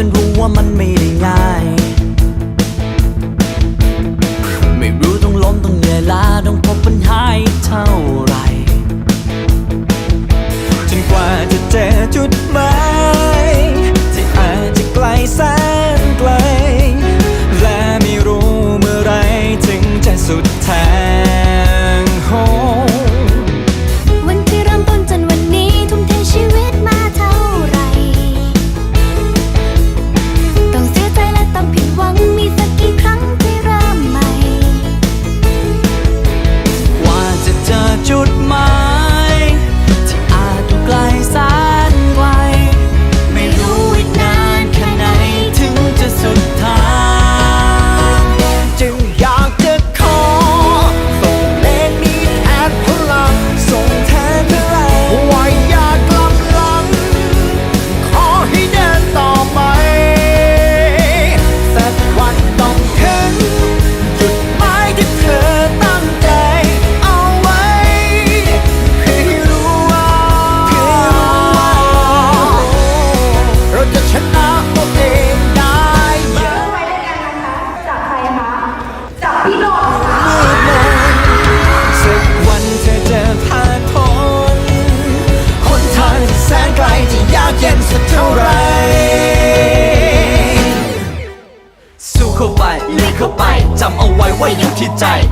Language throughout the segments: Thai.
ฉันรู้ว่ามันไม่ได้ง่าย ไม่รู้ต้องล้มต้องเหนื่อยล้าต้องพบปัญหาเท่า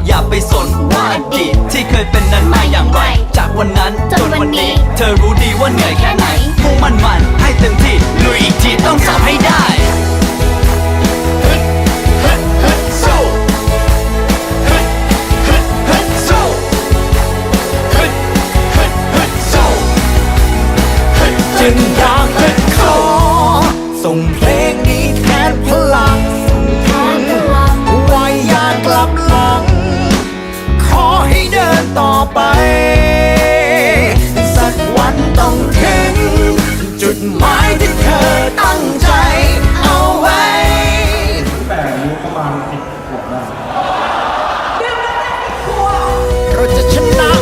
อย่าไปสนว่าดีที่เคยเป็นนั้นมาอย่างไร จากวันนั้นจนวันนี้ เธอรู้ดีว่าเหนื่อยแค่ไหนมุ่งมั่นมันให้เต็มที่ลุยอีกทีต้องทำให้ได้จึงอยากเป็นขอส่งเพลงนี้แทนพลัง ต่อไป สักวันต้องถึง จุดหมายที่เธอตั้งใจเอาไว้ แต่รู้ประมาณสิบขวบนะ เราจะชนะ